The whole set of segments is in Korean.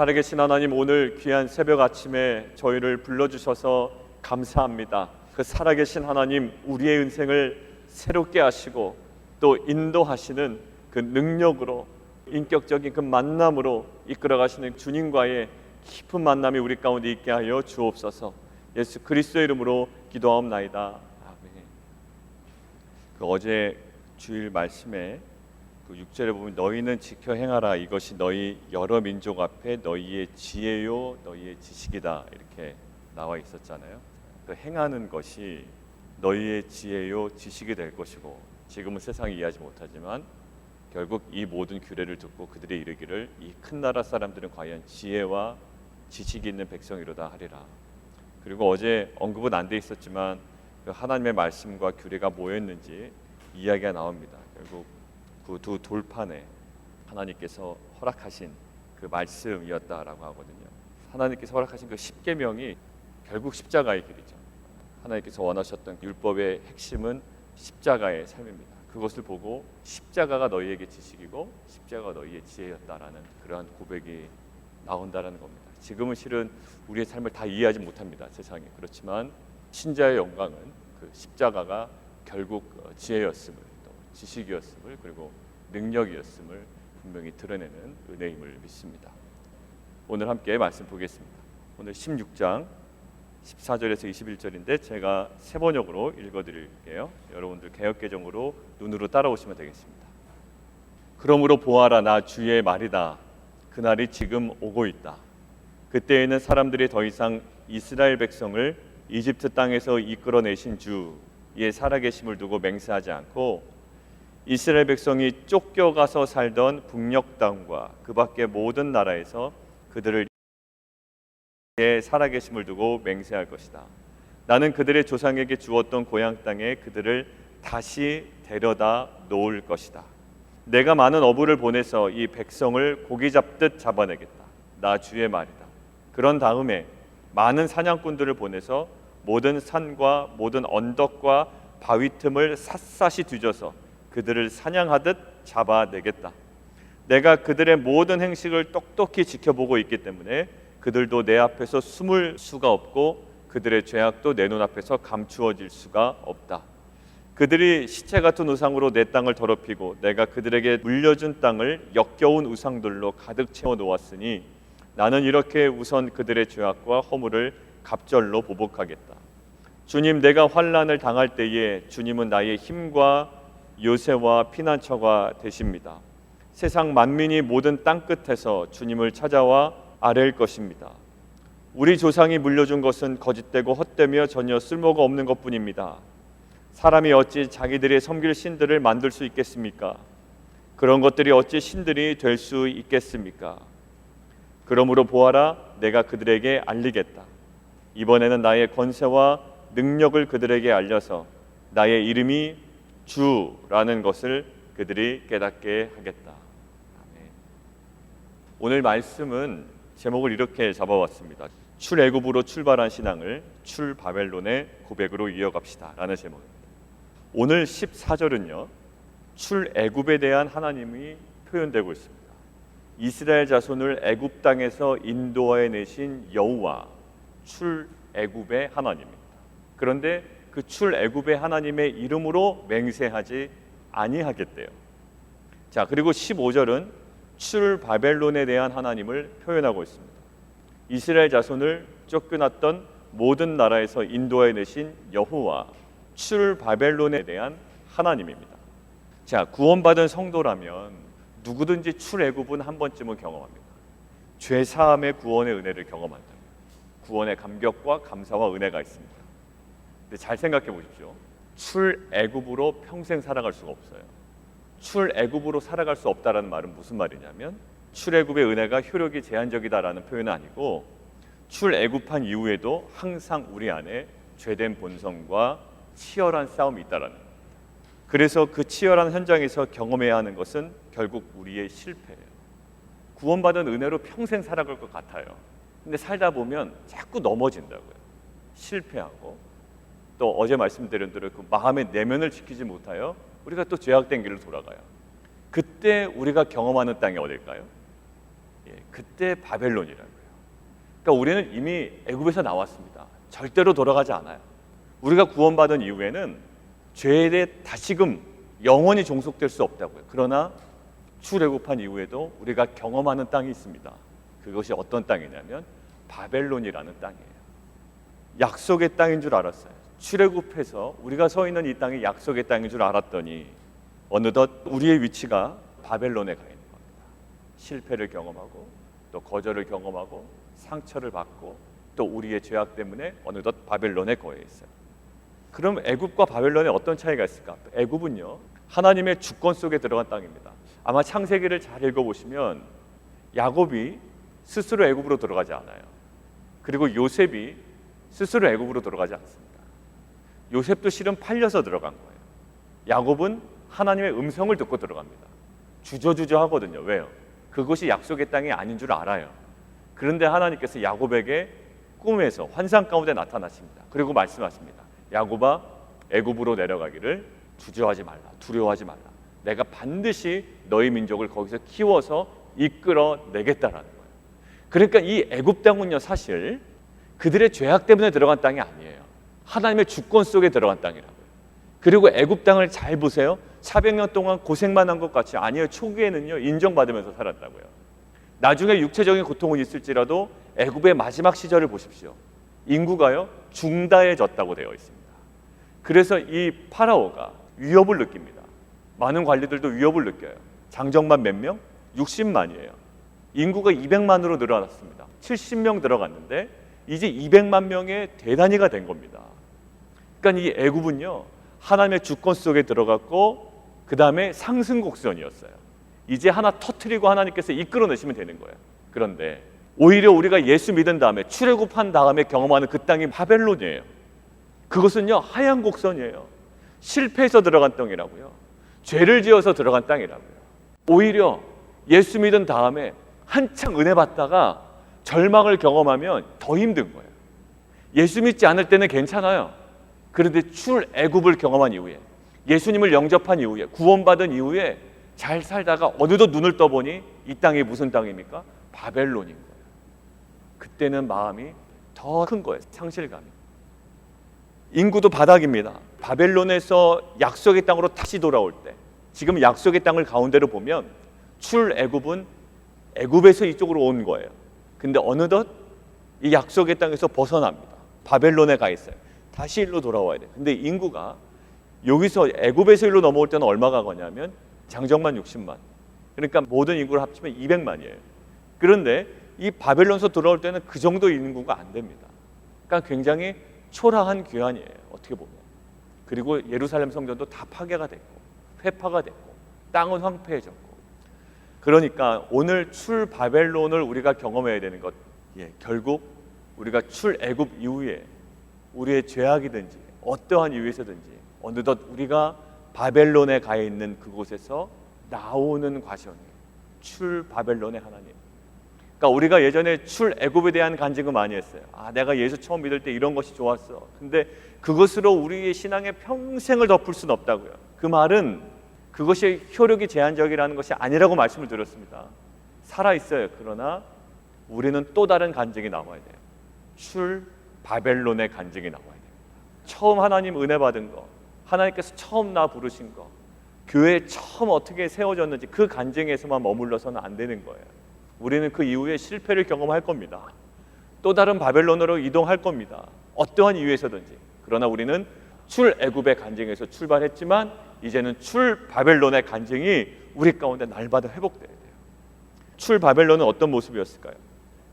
살아계신 하나님 오늘 귀한 새벽 아침에 저희를 불러주셔서 감사합니다. 그 살아계신 하나님 우리의 인생을 새롭게 하시고 또 인도하시는 그 능력으로 인격적인 그 만남으로 이끌어가시는 주님과의 깊은 만남이 우리 가운데 있게 하여 주옵소서. 예수 그리스도의 이름으로 기도하옵나이다. 아멘. 그 어제 주일 말씀에 그 6절에 보면 너희는 지켜 행하라 이것이 너희 여러 민족 앞에 너희의 지혜요 너희의 지식이다 이렇게 나와 있었잖아요. 그 행하는 것이 너희의 지혜요 지식이 될 것이고 지금은 세상이 이해하지 못하지만 결국 이 모든 규례를 듣고 그들이 이르기를 이 큰 나라 사람들은 과연 지혜와 지식이 있는 백성이로다 하리라. 그리고 어제 언급은 안 돼 있었지만 그 하나님의 말씀과 규례가 뭐였는지 이야기가 나옵니다. 결국 그 두 돌판에 하나님께서 허락하신 그 말씀이었다라고 하거든요. 하나님께서 허락하신 그 십계명이 결국 십자가의 길이죠. 하나님께서 원하셨던 율법의 핵심은 십자가의 삶입니다. 그것을 보고 십자가가 너희에게 지식이고 십자가가 너희의 지혜였다라는 그러한 고백이 나온다라는 겁니다. 지금은 실은 우리의 삶을 다 이해하지 못합니다. 세상이 그렇지만 신자의 영광은 그 십자가가 결국 어, 지혜였음을 또 지식이었음을 그리고 능력이었음을 분명히 드러내는 은혜임을 믿습니다. 오늘 함께 말씀 보겠습니다. 오늘 16장 14절에서 21절인데 제가 세 번역으로 읽어 드릴게요. 여러분들 개혁개정으로 눈으로 따라오시면 되겠습니다. 그러므로 보아라 나 주의 말이다. 그날이 지금 오고 있다. 그때에는 사람들이 더 이상 이스라엘 백성을 이집트 땅에서 이끌어내신 주의 살아계심을 두고 맹세하지 않고 이스라엘 백성이 쫓겨가서 살던 북녘 땅과 그 밖의 모든 나라에서 그들을 의 살아계심을 두고 맹세할 것이다. 나는 그들의 조상에게 주었던 고향 땅에 그들을 다시 데려다 놓을 것이다. 내가 많은 어부를 보내서 이 백성을 고기 잡듯 잡아내겠다. 나 주의 말이다. 그런 다음에 많은 사냥꾼들을 보내서 모든 산과 모든 언덕과 바위 틈을 샅샅이 뒤져서 그들을 사냥하듯 잡아내겠다. 내가 그들의 모든 행식을 똑똑히 지켜보고 있기 때문에 그들도 내 앞에서 숨을 수가 없고 그들의 죄악도 내 눈앞에서 감추어질 수가 없다. 그들이 시체 같은 우상으로 내 땅을 더럽히고 내가 그들에게 물려준 땅을 역겨운 우상들로 가득 채워 놓았으니 나는 이렇게 우선 그들의 죄악과 허물을 갑절로 보복하겠다. 주님 내가 환란을 당할 때에 주님은 나의 힘과 요새와 피난처가 되십니다. 세상 만민이 모든 땅 끝에서 주님을 찾아와 아랠 것입니다. 우리 조상이 물려준 것은 거짓되고 헛되며 전혀 쓸모가 없는 것뿐입니다. 사람이 어찌 자기들의 섬길 신들을 만들 수 있겠습니까? 그런 것들이 어찌 신들이 될 수 있겠습니까? 그러므로 보아라, 내가 그들에게 알리겠다. 이번에는 나의 권세와 능력을 그들에게 알려서 나의 이름이 주라는 것을 그들이 깨닫게 하겠다. 오늘 말씀은 제목을 이렇게 잡아왔습니다. 출애굽으로 출발한 신앙을 출바벨론의 고백으로 이어갑시다라는 제목입니다. 오늘 14절은요. 출애굽에 대한 하나님이 표현되고 있습니다. 이스라엘 자손을 애굽 땅에서 인도하여 내신 여호와 출애굽의 하나님입니다. 그런데 그 출애굽의 하나님의 이름으로 맹세하지 아니하겠대요. 자, 그리고 15절은 출 바벨론에 대한 하나님을 표현하고 있습니다. 이스라엘 자손을 쫓겨났던 모든 나라에서 인도해 내신 여호와 출 바벨론에 대한 하나님입니다. 자, 구원받은 성도라면 누구든지 출애굽은 한 번쯤은 경험합니다. 죄 사함의 구원의 은혜를 경험한다. 구원의 감격과 감사와 은혜가 있습니다. 근데 잘 생각해 보십시오. 출애굽으로 평생 살아갈 수가 없어요. 출애굽으로 살아갈 수 없다라는 말은 무슨 말이냐면 출애굽의 은혜가 효력이 제한적이다라는 표현은 아니고 출애굽한 이후에도 항상 우리 안에 죄된 본성과 치열한 싸움이 있다라는. 그래서 그 치열한 현장에서 경험해야 하는 것은 결국 우리의 실패예요. 구원받은 은혜로 평생 살아갈 것 같아요. 근데 살다 보면 자꾸 넘어진다고요. 실패하고 또 어제 말씀드린 대로 그 마음의 내면을 지키지 못하여 우리가 또 죄악된 길로 돌아가요. 그때 우리가 경험하는 땅이 어딜까요? 예, 그때 바벨론이라고요. 그러니까 우리는 이미 애굽에서 나왔습니다. 절대로 돌아가지 않아요. 우리가 구원받은 이후에는 죄에 대해 다시금 영원히 종속될 수 없다고요. 그러나 출애굽한 이후에도 우리가 경험하는 땅이 있습니다. 그것이 어떤 땅이냐면 바벨론이라는 땅이에요. 약속의 땅인 줄 알았어요. 출애굽해서 우리가 서 있는 이 땅이 약속의 땅인 줄 알았더니 어느덧 우리의 위치가 바벨론에 가 있는 겁니다. 실패를 경험하고 또 거절을 경험하고 상처를 받고 또 우리의 죄악 때문에 어느덧 바벨론에 거해 있어요. 그럼 애굽과 바벨론에 어떤 차이가 있을까? 애굽은요 하나님의 주권 속에 들어간 땅입니다. 아마 창세기를 잘 읽어보시면 야곱이 스스로 애굽으로 들어가지 않아요. 그리고 요셉이 스스로 애굽으로 들어가지 않습니다. 요셉도 실은 팔려서 들어간 거예요. 야곱은 하나님의 음성을 듣고 들어갑니다. 주저주저 하거든요. 왜요? 그것이 약속의 땅이 아닌 줄 알아요. 그런데 하나님께서 야곱에게 꿈에서 환상 가운데 나타나십니다. 그리고 말씀하십니다. 야곱아 애굽으로 내려가기를 주저하지 말라. 두려워하지 말라. 내가 반드시 너희 민족을 거기서 키워서 이끌어 내겠다라는 거예요. 그러니까 이 애굽 땅은요 사실 그들의 죄악 때문에 들어간 땅이 아니에요. 하나님의 주권 속에 들어간 땅이라고요. 그리고 애굽 땅을 잘 보세요. 400년 동안 고생만 한 것 같이 아니에요. 초기에는요 인정받으면서 살았다고요. 나중에 육체적인 고통은 있을지라도 애굽의 마지막 시절을 보십시오. 인구가요 중다해졌다고 되어 있습니다. 그래서 이 파라오가 위협을 느낍니다. 많은 관리들도 위협을 느껴요. 장정만 몇 명? 60만이에요. 인구가 200만으로 늘어났습니다. 70명 들어갔는데 이제 200만 명의 대단위가 된 겁니다. 그러니까 이 애굽은요 하나님의 주권 속에 들어갔고 그 다음에 상승 곡선이었어요. 이제 하나 터트리고 하나님께서 이끌어내시면 되는 거예요. 그런데 오히려 우리가 예수 믿은 다음에 출애굽한 다음에 경험하는 그 땅이 바벨론이에요. 그것은요 하얀 곡선이에요. 실패해서 들어간 땅이라고요. 죄를 지어서 들어간 땅이라고요. 오히려 예수 믿은 다음에 한창 은혜 받다가 절망을 경험하면 더 힘든 거예요. 예수 믿지 않을 때는 괜찮아요. 그런데 출애굽을 경험한 이후에 예수님을 영접한 이후에 구원받은 이후에 잘 살다가 어느덧 눈을 떠보니 이 땅이 무슨 땅입니까? 바벨론인 거예요. 그때는 마음이 더 큰 거예요. 상실감이. 인구도 바닥입니다. 바벨론에서 약속의 땅으로 다시 돌아올 때 지금 약속의 땅을 가운데로 보면 출애굽은 애굽에서 이쪽으로 온 거예요. 근데 어느덧 이 약속의 땅에서 벗어납니다. 바벨론에 가 있어요. 다시 일로 돌아와야 돼. 근데 인구가 여기서 애굽에서 일로 넘어올 때는 얼마가 거냐면 장정만 60만. 그러니까 모든 인구를 합치면 200만이에요. 그런데 이 바벨론에서 돌아올 때는 그 정도 인구가 안 됩니다. 그러니까 굉장히 초라한 귀환이에요. 어떻게 보면. 그리고 예루살렘 성전도 다 파괴가 됐고 회파가 됐고 땅은 황폐해졌고 그러니까 오늘 출 바벨론을 우리가 경험해야 되는 것 예, 결국 우리가 출 애굽 이후에 우리의 죄악이든지 어떠한 이유에서든지 어느덧 우리가 바벨론에 가 있는 그곳에서 나오는 과정이 출 바벨론의 하나님. 그러니까 우리가 예전에 출 애굽에 대한 간증을 많이 했어요. 아, 내가 예수 처음 믿을 때 이런 것이 좋았어. 근데 그것으로 우리의 신앙의 평생을 덮을 수는 없다고요. 그 말은 그것이 효력이 제한적이라는 것이 아니라고 말씀을 드렸습니다. 살아 있어요. 그러나 우리는 또 다른 간증이 나와야 돼요. 출 바벨론의 간증이 나와야 됩니다. 처음 하나님 은혜 받은 거, 하나님께서 처음 나 부르신 거, 교회 처음 어떻게 세워졌는지 그 간증에서만 머물러서는 안 되는 거예요. 우리는 그 이후에 실패를 경험할 겁니다. 또 다른 바벨론으로 이동할 겁니다. 어떠한 이유에서든지. 그러나 우리는 출애굽의 간증에서 출발했지만 이제는 출 바벨론의 간증이 우리 가운데 날마다 회복돼야 돼요. 출 바벨론은 어떤 모습이었을까요?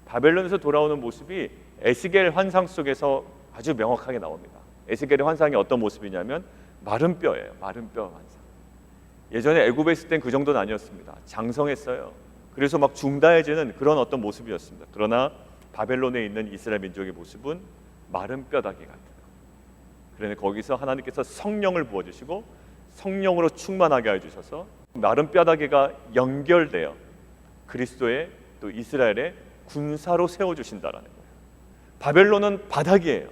바벨론에서 돌아오는 모습이 에스겔 환상 속에서 아주 명확하게 나옵니다. 에스겔의 환상이 어떤 모습이냐면 마른 뼈예요. 마른 뼈 환상. 예전에 애굽에 있을 땐 그 정도는 아니었습니다. 장성했어요. 그래서 막 중다해지는 그런 어떤 모습이었습니다. 그러나 바벨론에 있는 이스라엘 민족의 모습은 마른 뼈다귀 같아요. 그런데 거기서 하나님께서 성령을 부어 주시고 성령으로 충만하게 해 주셔서 마른 뼈다귀가 연결되어 그리스도의 또 이스라엘의 군사로 세워 주신다라는 거예요. 바벨론은 바닥이에요.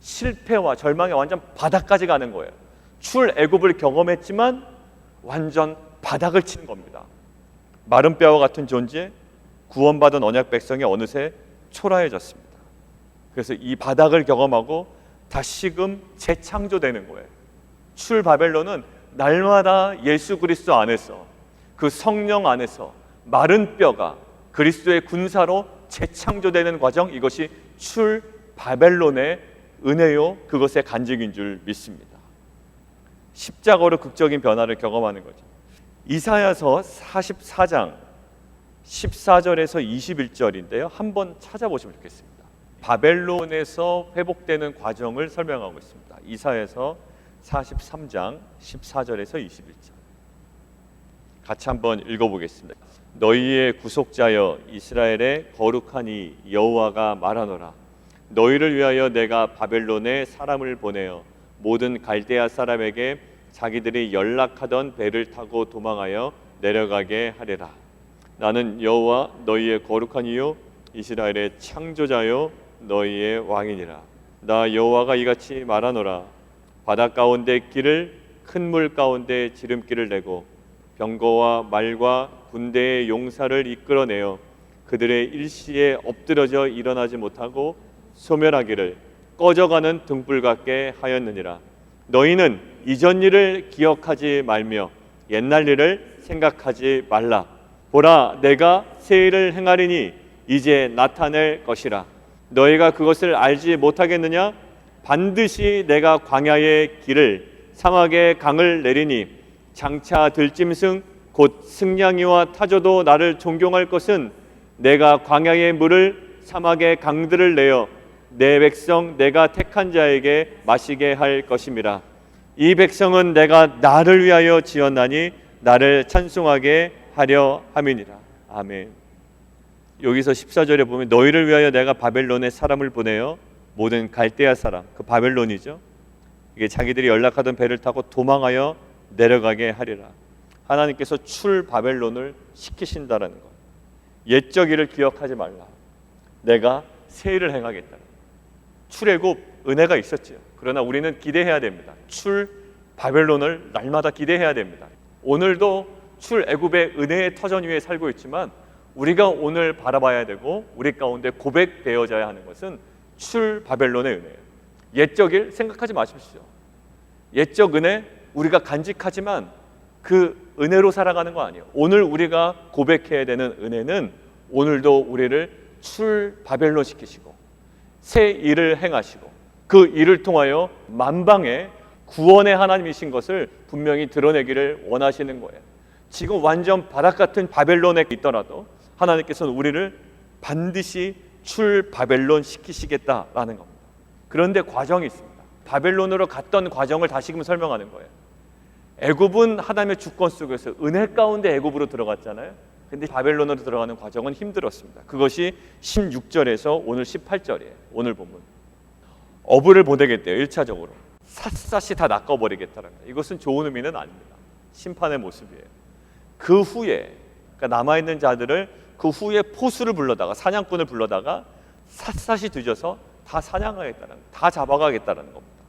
실패와 절망의 완전 바닥까지 가는 거예요. 출애굽을 경험했지만 완전 바닥을 치는 겁니다. 마른 뼈와 같은 존재, 구원받은 언약 백성이 어느새 초라해졌습니다. 그래서 이 바닥을 경험하고 다시금 재창조되는 거예요. 출 바벨론은 날마다 예수 그리스도 안에서 그 성령 안에서 마른 뼈가 그리스도의 군사로 재창조되는 과정 이것이 출 바벨론의 은혜요 그것의 간증인 줄 믿습니다. 십자가로 극적인 변화를 경험하는 거죠. 이사야서 44장 14절에서 21절인데요. 한번 찾아보시면 좋겠습니다. 바벨론에서 회복되는 과정을 설명하고 있습니다. 이사야서 43장 14절에서 21절. 같이 한번 읽어보겠습니다. 너희의 구속자여 이스라엘의 거룩하니 여호와가 말하노라. 너희를 위하여 내가 바벨론에 사람을 보내어 모든 갈대아 사람에게 자기들이 연락하던 배를 타고 도망하여 내려가게 하리라. 나는 여호와 너희의 거룩한 이요 이스라엘의 창조자요 너희의 왕이니라. 나 여호와가 이같이 말하노라. 바다 가운데 길을 큰 물 가운데 지름길을 내고 병거와 말과 군대의 용사를 이끌어내어 그들의 일시에 엎드러져 일어나지 못하고 소멸하기를 꺼져가는 등불 같게 하였느니라. 너희는 이전 일을 기억하지 말며 옛날 일을 생각하지 말라. 보라, 내가 새 일을 행하리니 이제 나타낼 것이라. 너희가 그것을 알지 못하겠느냐? 반드시 내가 광야의 길을 사막의 강을 내리니 장차 들짐승 곧 승냥이와 타조도 나를 존경할 것은 내가 광야의 물을 사막의 강들을 내어 내 백성 내가 택한 자에게 마시게 할 것임이라. 이 백성은 내가 나를 위하여 지었나니 나를 찬송하게 하려 함이니라. 아멘. 여기서 14절에 보면 너희를 위하여 내가 바벨론에 사람을 보내어 모든 갈대아 사람 그 바벨론이죠. 이게 자기들이 연락하던 배를 타고 도망하여 내려가게 하리라 하나님께서 출 바벨론을 시키신다라는 것 옛적 일을 기억하지 말라 내가 새 일을 행하겠다 출애굽 은혜가 있었지요. 그러나 우리는 기대해야 됩니다. 출 바벨론을 날마다 기대해야 됩니다. 오늘도 출애굽의 은혜의 터전 위에 살고 있지만 우리가 오늘 바라봐야 되고 우리 가운데 고백되어져야 하는 것은 출 바벨론의 은혜예요. 옛적 일 생각하지 마십시오. 옛적 은혜 우리가 간직하지만 그 은혜로 살아가는 거 아니에요. 오늘 우리가 고백해야 되는 은혜는 오늘도 우리를 출 바벨론 시키시고 새 일을 행하시고 그 일을 통하여 만방의 구원의 하나님이신 것을 분명히 드러내기를 원하시는 거예요. 지금 완전 바닥 같은 바벨론에 있더라도 하나님께서는 우리를 반드시 출 바벨론 시키시겠다라는 겁니다. 그런데 과정이 있습니다. 바벨론으로 갔던 과정을 다시금 설명하는 거예요. 애굽은 하나님의 주권 속에서 은혜 가운데 애굽으로 들어갔잖아요. 근데 바벨론으로 들어가는 과정은 힘들었습니다. 그것이 16절에서 오늘 18절이에요. 오늘 본문. 어부를 보내겠대요. 1차적으로. 샅샅이 다 낚아 버리겠다는 거예요. 이것은 좋은 의미는 아닙니다. 심판의 모습이에요. 그 후에 그러니까 남아 있는 자들을 그 후에 포수를 불러다가 사냥꾼을 불러다가 샅샅이 뒤져서 다 사냥하겠다는. 다 잡아가겠다는 겁니다.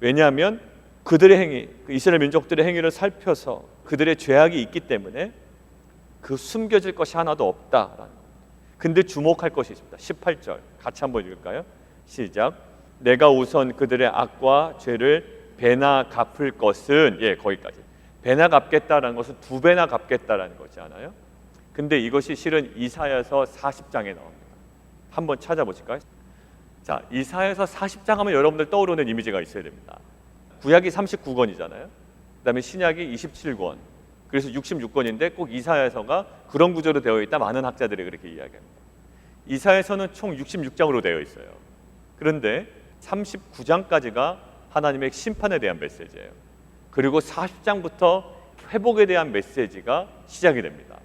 왜냐하면 그들의 행위, 그 이스라엘 민족들의 행위를 살펴서 그들의 죄악이 있기 때문에 그 숨겨질 것이 하나도 없다라는. 근데 주목할 것이 있습니다. 18절 같이 한번 읽을까요? 시작. 내가 우선 그들의 악과 죄를 배나 갚을 것은 예 거기까지 배나 갚겠다라는 것은 두 배나 갚겠다라는 거지 않아요? 근데 이것이 실은 이사야서 40장에 나옵니다. 한번 찾아보실까요? 자 이사야서 40장 하면 여러분들 떠오르는 이미지가 있어야 됩니다. 구약이 39권이잖아요. 그다음에 신약이 27권. 그래서 66권인데 꼭 이사야서가 그런 구조로 되어 있다 많은 학자들이 그렇게 이야기합니다. 이사야서는 총 66장으로 되어 있어요. 그런데 39장까지가 하나님의 심판에 대한 메시지예요. 그리고 40장부터 회복에 대한 메시지가 시작이 됩니다.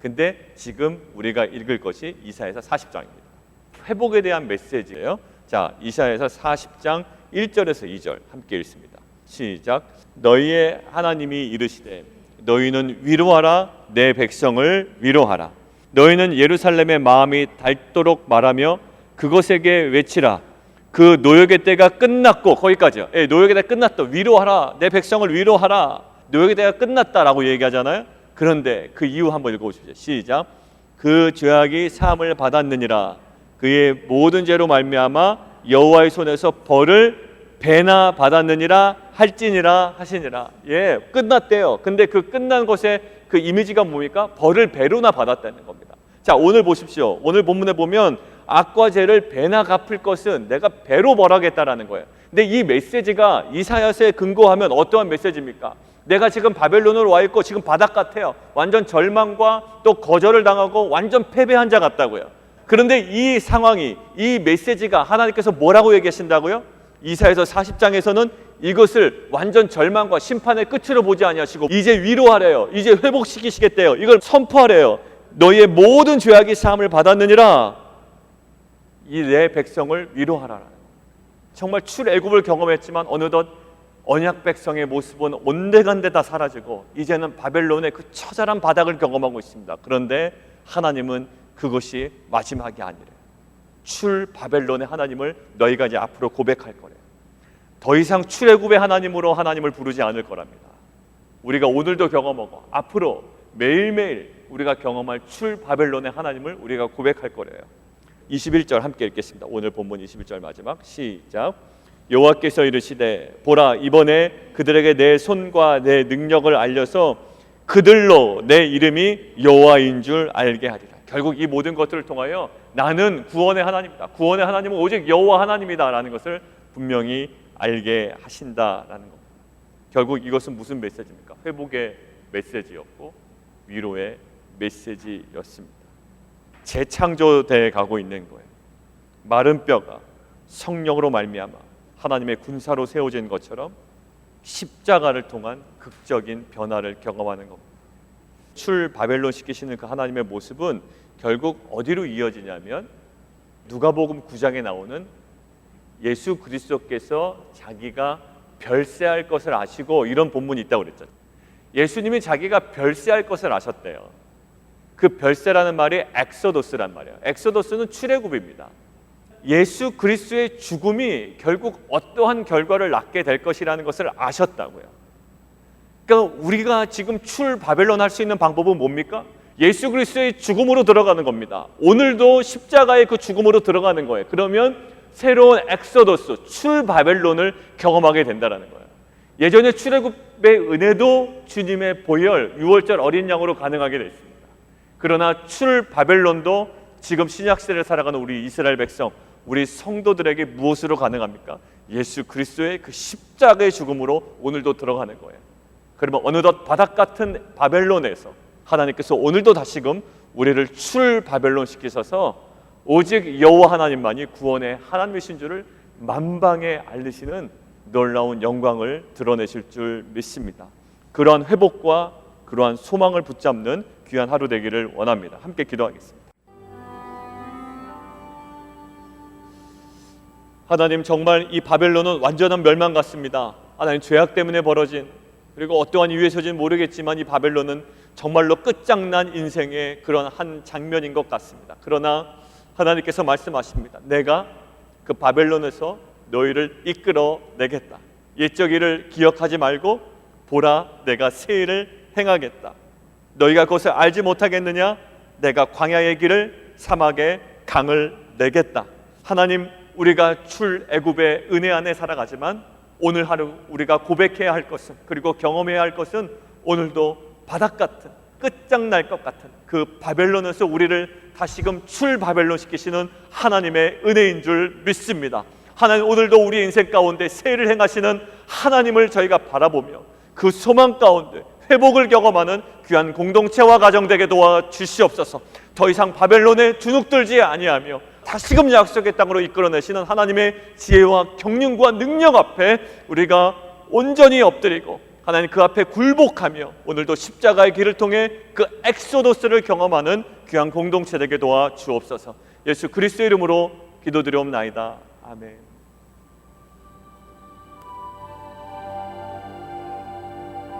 근데 지금 우리가 읽을 것이 이사야서 40장입니다. 회복에 대한 메시지예요. 자, 이사야서 40장 1절에서 2절 함께 읽습니다. 시작. 너희의 하나님이 이르시되 너희는 위로하라 내 백성을 위로하라 너희는 예루살렘의 마음이 닳도록 말하며 그것에게 외치라 그 노역의 때가 끝났고 거기까지요. 예, 노역의 때가 끝났다. 위로하라 내 백성을 위로하라 노역의 때가 끝났다라고 얘기하잖아요. 그런데 그 이유 한번 읽어 보십시오. 시작. 그 죄악이 사함을 받았느니라 그의 모든 죄로 말미암아 여호와의 손에서 벌을 배나 받았느니라 할지니라 하시니라. 예 끝났대요. 근데 그 끝난 것에 그 이미지가 뭡니까? 벌을 배로나 받았다는 겁니다. 자 오늘 보십시오. 오늘 본문에 보면 악과 죄를 배나 갚을 것은 내가 배로 벌하겠다라는 거예요. 근데 이 메시지가 이사야서에 근거하면 어떠한 메시지입니까? 내가 지금 바벨론으로 와 있고 지금 바닥 같아요. 완전 절망과 또 거절을 당하고 완전 패배한 자 같다고요 그런데 이 상황이 이 메시지가 하나님께서 뭐라고 얘기하신다고요? 이사에서 40장에서는 이것을 완전 절망과 심판의 끝으로 보지 아니하시고 이제 위로하래요. 이제 회복시키시겠대요. 이걸 선포하래요. 너희의 모든 죄악이 사함을 받았느니라. 이 내 백성을 위로하라. 정말 출애굽을 경험했지만 어느덧 언약 백성의 모습은 온데간데 다 사라지고 이제는 바벨론의 그 처절한 바닥을 경험하고 있습니다. 그런데 하나님은 그것이 마지막이 아니래요. 출 바벨론의 하나님을 너희가 이제 앞으로 고백할 거래요. 더 이상 출애굽의 하나님으로 하나님을 부르지 않을 거랍니다. 우리가 오늘도 경험하고 앞으로 매일매일 우리가 경험할 출 바벨론의 하나님을 우리가 고백할 거래요. 21절 함께 읽겠습니다. 오늘 본문 21절 마지막 시작. 여호와께서 이르시되 보라 이번에 그들에게 내 손과 내 능력을 알려서 그들로 내 이름이 여호와인 줄 알게 하리라. 결국 이 모든 것들을 통하여 나는 구원의 하나님이다. 구원의 하나님은 오직 여호와 하나님이다라는 것을 분명히 알게 하신다라는 겁니다. 결국 이것은 무슨 메시지입니까? 회복의 메시지였고 위로의 메시지였습니다. 재창조돼 가고 있는 거예요. 마른 뼈가 성령으로 말미암아 하나님의 군사로 세워진 것처럼 십자가를 통한 극적인 변화를 경험하는 겁니다. 출 바벨론 시키시는 그 하나님의 모습은 결국 어디로 이어지냐면 누가복음 9장에 나오는 예수 그리스도께서 자기가 별세할 것을 아시고 이런 본문이 있다고 그랬잖아요. 예수님이 자기가 별세할 것을 아셨대요. 그 별세라는 말이 엑소도스란 말이에요. 엑소도스는 출애굽입니다. 예수 그리스도의 죽음이 결국 어떠한 결과를 낳게 될 것이라는 것을 아셨다고요. 그러니까 우리가 지금 출 바벨론 할 수 있는 방법은 뭡니까? 예수 그리스도의 죽음으로 들어가는 겁니다. 오늘도 십자가의 그 죽음으로 들어가는 거예요. 그러면 새로운 엑소더스, 출 바벨론을 경험하게 된다라는 거예요. 예전에 출애굽의 은혜도 주님의 보혈, 유월절 어린 양으로 가능하게 됐습니다. 그러나 출 바벨론도 지금 신약 시대를 살아가는 우리 이스라엘 백성, 우리 성도들에게 무엇으로 가능합니까? 예수 그리스도의 그 십자가의 죽음으로 오늘도 들어가는 거예요. 그러면 어느덧 바닥 같은 바벨론에서 하나님께서 오늘도 다시금 우리를 출 바벨론 시키셔서 오직 여호와 하나님만이 구원의 하나님이신 줄을 만방에 알리시는 놀라운 영광을 드러내실 줄 믿습니다. 그러한 회복과 그러한 소망을 붙잡는 귀한 하루 되기를 원합니다. 함께 기도하겠습니다. 하나님 정말 이 바벨론은 완전한 멸망 같습니다. 하나님 죄악 때문에 벌어진 그리고 어떠한 이유에서인지 모르겠지만 이 바벨론은 정말로 끝장난 인생의 그런 한 장면인 것 같습니다. 그러나 하나님께서 말씀하십니다. 내가 그 바벨론에서 너희를 이끌어 내겠다. 옛적 일을 기억하지 말고 보라 내가 새 일을 행하겠다. 너희가 그것을 알지 못하겠느냐? 내가 광야의 길을 사막의 강을 내겠다. 하나님 우리가 출애굽의 은혜 안에 살아가지만 오늘 하루 우리가 고백해야 할 것은 그리고 경험해야 할 것은 오늘도 바닥 같은 끝장날 것 같은 그 바벨론에서 우리를 다시금 출 바벨론 시키시는 하나님의 은혜인 줄 믿습니다. 하나님 오늘도 우리 인생 가운데 세를 행하시는 하나님을 저희가 바라보며 그 소망 가운데 회복을 경험하는 귀한 공동체와 가정 되게 도와 주시옵소서. 더 이상 바벨론에 주눅들지 아니하며 다시금 약속의 땅으로 이끌어내시는 하나님의 지혜와 경륜과 능력 앞에 우리가 온전히 엎드리고 하나님 그 앞에 굴복하며 오늘도 십자가의 길을 통해 그 엑소도스를 경험하는 귀한 공동체 되게 도와 주옵소서. 예수 그리스도 이름으로 기도드리옵나이다. 아멘.